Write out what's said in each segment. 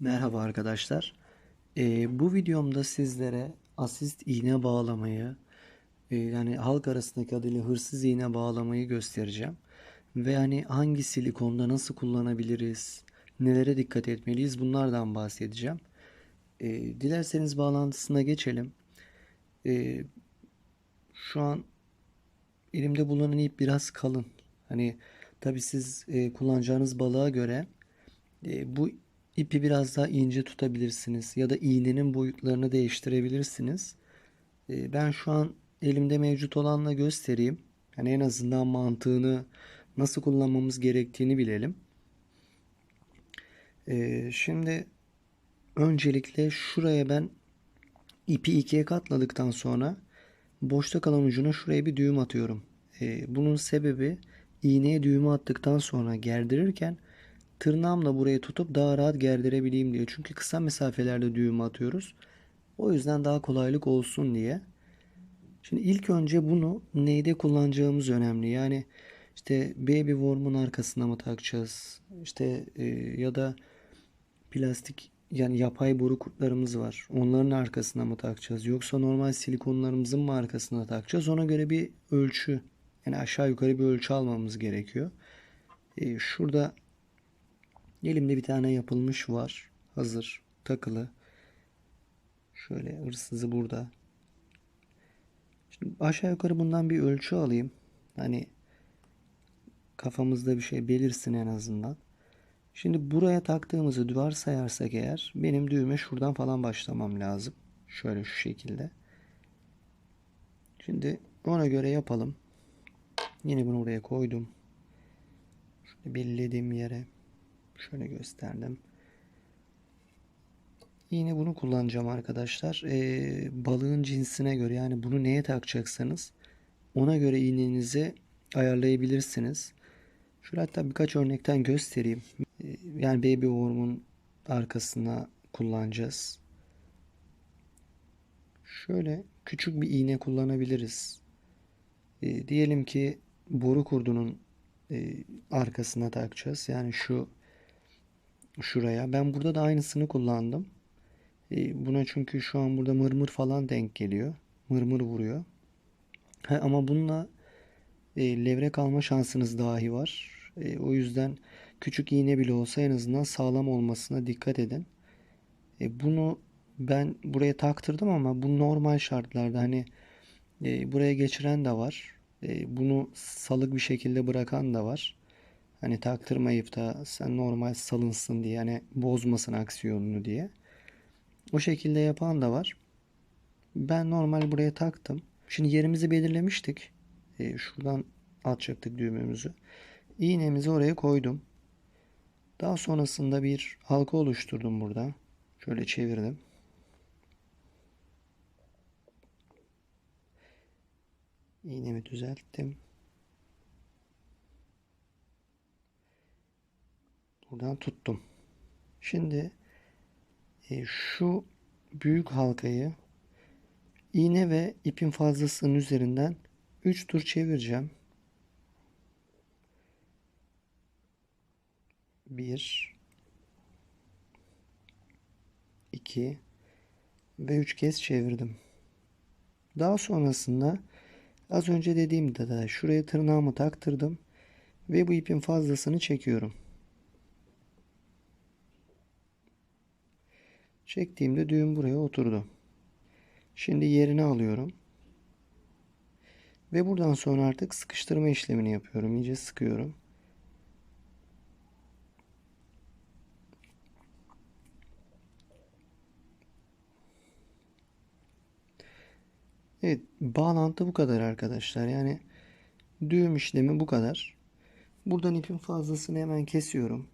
Merhaba arkadaşlar. Ee, bu videomda sizlere asist iğne bağlamayı, e, yani halk arasındaki adıyla hırsız iğne bağlamayı göstereceğim. Ve hani hangi silikonda nasıl kullanabiliriz, nelere dikkat etmeliyiz bunlardan bahsedeceğim. Ee, dilerseniz bağlantısına geçelim. Ee, şu an elimde bulunan ip biraz kalın. Hani tabii siz e, kullanacağınız balığa göre e, bu ipi biraz daha ince tutabilirsiniz ya da iğnenin boyutlarını değiştirebilirsiniz. E, ben şu an elimde mevcut olanla göstereyim. Yani en azından mantığını nasıl kullanmamız gerektiğini bilelim. E, şimdi öncelikle şuraya ben ipi ikiye katladıktan sonra boşta kalan ucuna şuraya bir düğüm atıyorum. E, bunun sebebi iğneye düğümü attıktan sonra gerdirirken tırnağımla burayı tutup daha rahat gerdirebileyim diye. Çünkü kısa mesafelerde düğüm atıyoruz. O yüzden daha kolaylık olsun diye. Şimdi ilk önce bunu neyde kullanacağımız önemli. Yani işte baby worm'un arkasına mı takacağız? İşte e, ya da plastik yani yapay boru kurtlarımız var. Onların arkasına mı takacağız? Yoksa normal silikonlarımızın mı arkasına takacağız? Ona göre bir ölçü yani aşağı yukarı bir ölçü almamız gerekiyor. E, şurada Elimde bir tane yapılmış var. Hazır. Takılı. Şöyle hırsızı burada. Şimdi aşağı yukarı bundan bir ölçü alayım. Hani kafamızda bir şey belirsin en azından. Şimdi buraya taktığımızı duvar sayarsak eğer benim düğme şuradan falan başlamam lazım. Şöyle şu şekilde. Şimdi ona göre yapalım. Yine bunu buraya koydum. Şöyle belirlediğim yere. Şöyle gösterdim. Yine bunu kullanacağım arkadaşlar. Ee, balığın cinsine göre yani bunu neye takacaksanız ona göre iğnenizi ayarlayabilirsiniz. Şöyle hatta birkaç örnekten göstereyim. Ee, yani baby worm'un arkasına kullanacağız. Şöyle küçük bir iğne kullanabiliriz. Ee, diyelim ki boru kurdunun e, arkasına takacağız. Yani şu şuraya. Ben burada da aynısını kullandım. E, buna çünkü şu an burada mırmır falan denk geliyor. Mırmır vuruyor. Ha, ama bununla e, levrek alma şansınız dahi var. E, o yüzden küçük iğne bile olsa en azından sağlam olmasına dikkat edin. E, bunu ben buraya taktırdım ama bu normal şartlarda hani e, buraya geçiren de var. E, bunu salık bir şekilde bırakan da var. Hani taktırmayıp da sen normal salınsın diye hani bozmasın aksiyonunu diye. O şekilde yapan da var. Ben normal buraya taktım. Şimdi yerimizi belirlemiştik. E, şuradan atacaktık düğmemizi. İğnemizi oraya koydum. Daha sonrasında bir halka oluşturdum burada. Şöyle çevirdim. İğnemi düzelttim. Buradan tuttum. Şimdi e, şu büyük halkayı iğne ve ipin fazlasının üzerinden 3 tur çevireceğim. 1 2 ve 3 kez çevirdim. Daha sonrasında az önce dediğimde de şuraya tırnağımı taktırdım ve bu ipin fazlasını çekiyorum. Çektiğimde düğüm buraya oturdu. Şimdi yerine alıyorum. Ve buradan sonra artık sıkıştırma işlemini yapıyorum. İyice sıkıyorum. Evet, bağlantı bu kadar arkadaşlar. Yani düğüm işlemi bu kadar. Buradan ipin fazlasını hemen kesiyorum.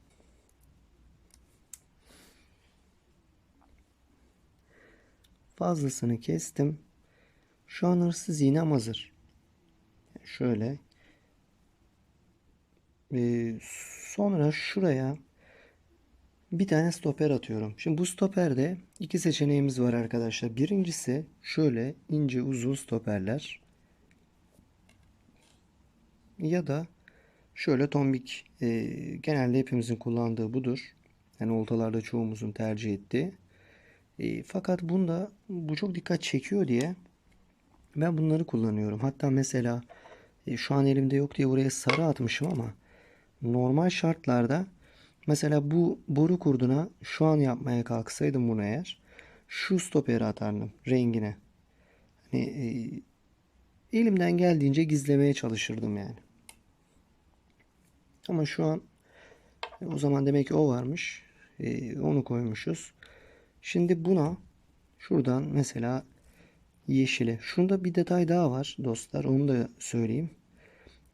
Fazlasını kestim. Şu an hırsız iğnem hazır. Şöyle. Ee, sonra şuraya bir tane stoper atıyorum. Şimdi bu stoperde iki seçeneğimiz var arkadaşlar. Birincisi şöyle ince uzun stoperler. Ya da şöyle tombik. E, genelde hepimizin kullandığı budur. Yani oltalarda çoğumuzun tercih ettiği. E, fakat bunda bu çok dikkat çekiyor diye ben bunları kullanıyorum. Hatta mesela e, şu an elimde yok diye buraya sarı atmışım ama normal şartlarda mesela bu boru kurduna şu an yapmaya kalksaydım bunu eğer şu stoperi atardım rengine. Hani e, elimden geldiğince gizlemeye çalışırdım yani. Ama şu an e, o zaman demek ki o varmış. E, onu koymuşuz. Şimdi buna şuradan mesela yeşile. Şunda bir detay daha var dostlar. Onu da söyleyeyim.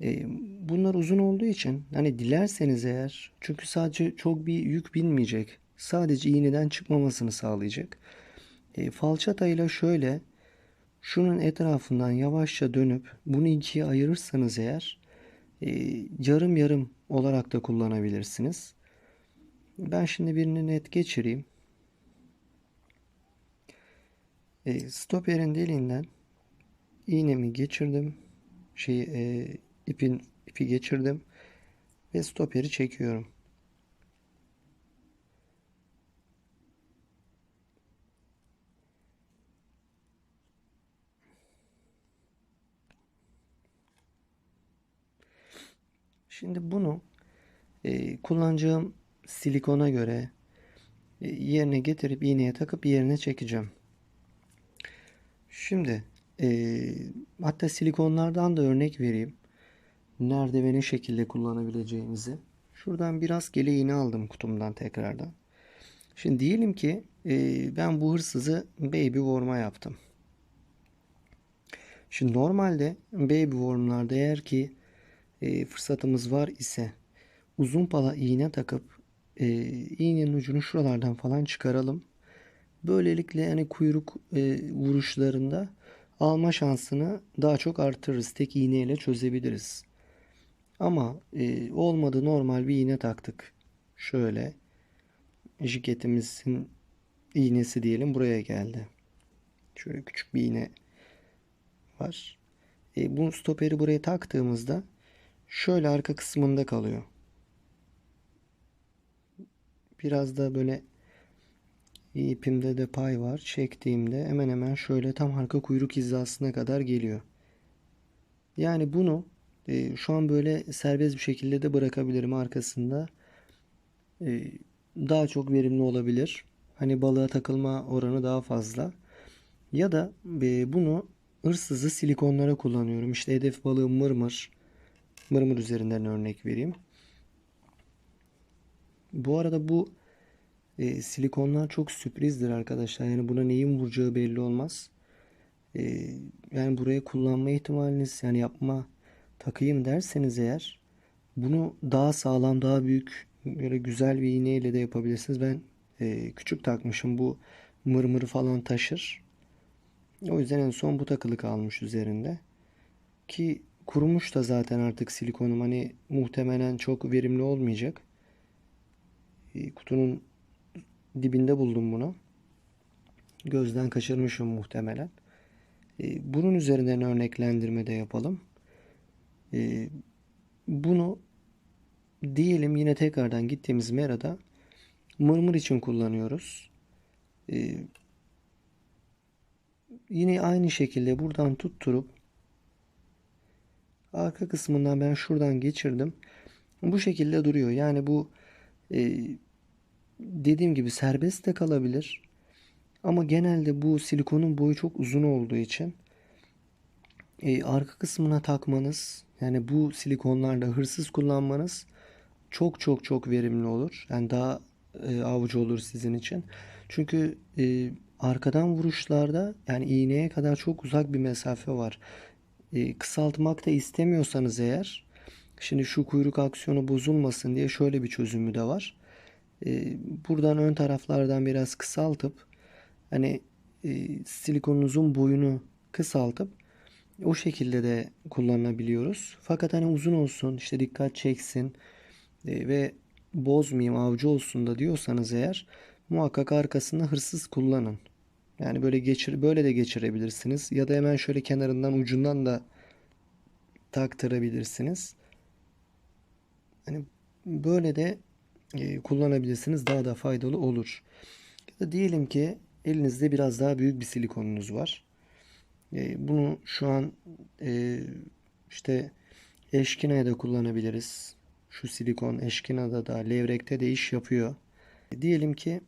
E, bunlar uzun olduğu için hani dilerseniz eğer çünkü sadece çok bir yük binmeyecek. Sadece iğneden çıkmamasını sağlayacak. E, falçatayla şöyle şunun etrafından yavaşça dönüp bunu ikiye ayırırsanız eğer e, yarım yarım olarak da kullanabilirsiniz. Ben şimdi birini net geçireyim. E, stoperin deliğinden iğnemi geçirdim. Şeyi e, ipin ipi geçirdim ve stoperi çekiyorum. Şimdi bunu e, kullanacağım silikona göre e, yerine getirip iğneye takıp yerine çekeceğim. Şimdi e, hatta silikonlardan da örnek vereyim. Nerede ve ne şekilde kullanabileceğimizi. Şuradan biraz gele iğne aldım kutumdan tekrardan. Şimdi diyelim ki e, ben bu hırsızı baby worm'a yaptım. Şimdi normalde baby worm'larda eğer ki e, fırsatımız var ise uzun pala iğne takıp e, iğnenin ucunu şuralardan falan çıkaralım. Böylelikle hani kuyruk e, vuruşlarında alma şansını daha çok artırırız. Tek iğneyle çözebiliriz. Ama e, olmadı normal bir iğne taktık. Şöyle jiketimizin iğnesi diyelim buraya geldi. Şöyle küçük bir iğne var. E, bu stoperi buraya taktığımızda şöyle arka kısmında kalıyor. Biraz da böyle ipimde de pay var. Çektiğimde hemen hemen şöyle tam arka kuyruk hizasına kadar geliyor. Yani bunu e, şu an böyle serbest bir şekilde de bırakabilirim arkasında. E, daha çok verimli olabilir. Hani balığa takılma oranı daha fazla. Ya da e, bunu hırsızı silikonlara kullanıyorum. İşte hedef balığı mırmır. Mırmır üzerinden örnek vereyim. Bu arada bu e, silikonlar çok sürprizdir arkadaşlar. Yani buna neyin vuracağı belli olmaz. E, yani buraya kullanma ihtimaliniz yani yapma takayım derseniz eğer bunu daha sağlam daha büyük böyle güzel bir iğneyle de yapabilirsiniz. Ben e, küçük takmışım bu mırmırı falan taşır. O yüzden en son bu takılı kalmış üzerinde. Ki kurumuş da zaten artık silikonum hani muhtemelen çok verimli olmayacak. E, kutunun dibinde buldum bunu. Gözden kaçırmışım muhtemelen. E, bunun üzerinden örneklendirme de yapalım. E, bunu diyelim yine tekrardan gittiğimiz merada mırmır için kullanıyoruz. E, yine aynı şekilde buradan tutturup arka kısmından ben şuradan geçirdim. Bu şekilde duruyor. Yani bu e, dediğim gibi serbest de kalabilir. Ama genelde bu silikonun boyu çok uzun olduğu için e, arka kısmına takmanız yani bu silikonlarla hırsız kullanmanız çok çok çok verimli olur. Yani daha e, avucu olur sizin için. Çünkü e, arkadan vuruşlarda yani iğneye kadar çok uzak bir mesafe var. E, kısaltmak da istemiyorsanız eğer şimdi şu kuyruk aksiyonu bozulmasın diye şöyle bir çözümü de var. E, buradan ön taraflardan biraz kısaltıp hani e, silikonunuzun boyunu kısaltıp o şekilde de kullanabiliyoruz. Fakat hani uzun olsun, işte dikkat çeksin e, ve bozmayayım, avcı olsun da diyorsanız eğer muhakkak arkasında hırsız kullanın. Yani böyle geçir böyle de geçirebilirsiniz ya da hemen şöyle kenarından ucundan da taktırabilirsiniz. Hani böyle de kullanabilirsiniz. Daha da faydalı olur. Ya da diyelim ki elinizde biraz daha büyük bir silikonunuz var. E, bunu şu an e, işte eşkinaya da kullanabiliriz. Şu silikon eşkinada da levrekte de iş yapıyor. E, diyelim ki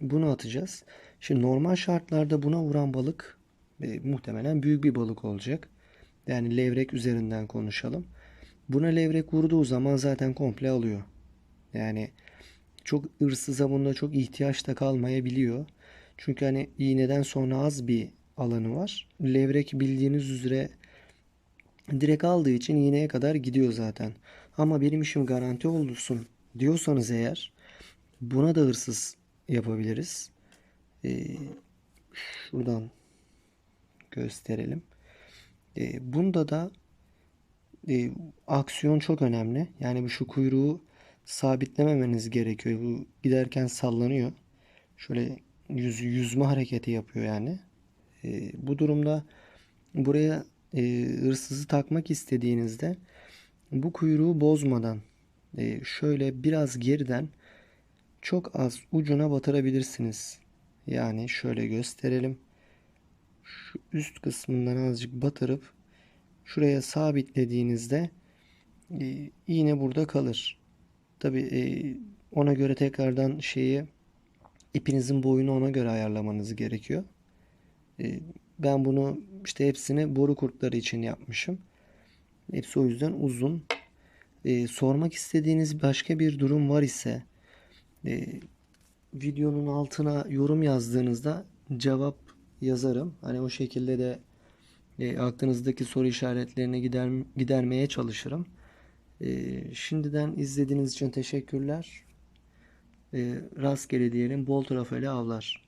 bunu atacağız. Şimdi normal şartlarda buna vuran balık e, muhtemelen büyük bir balık olacak. Yani levrek üzerinden konuşalım. Buna levrek vurduğu zaman zaten komple alıyor. Yani çok hırsıza bunda çok ihtiyaç da kalmayabiliyor. Çünkü hani iğneden sonra az bir alanı var. Levrek bildiğiniz üzere direkt aldığı için iğneye kadar gidiyor zaten. Ama benim işim garanti olsun diyorsanız eğer buna da hırsız yapabiliriz. Ee, şuradan gösterelim. Ee, bunda da e, aksiyon çok önemli. Yani şu kuyruğu sabitlememeniz gerekiyor. Bu giderken sallanıyor. Şöyle yüz, yüzme hareketi yapıyor yani. E, bu durumda buraya e, hırsızı takmak istediğinizde bu kuyruğu bozmadan e, şöyle biraz geriden çok az ucuna batırabilirsiniz. Yani şöyle gösterelim. Şu üst kısmından azıcık batırıp şuraya sabitlediğinizde e, iğne burada kalır. Tabi ona göre tekrardan şeyi ipinizin boyunu ona göre ayarlamanız gerekiyor. E, ben bunu işte hepsini boru kurtları için yapmışım. Hepsi o yüzden uzun. E, sormak istediğiniz başka bir durum var ise e, videonun altına yorum yazdığınızda cevap yazarım. Hani o şekilde de e, aklınızdaki soru işaretlerini gider, gidermeye çalışırım. E, şimdiden izlediğiniz için teşekkürler. E, rastgele diyelim bol trafeli avlar.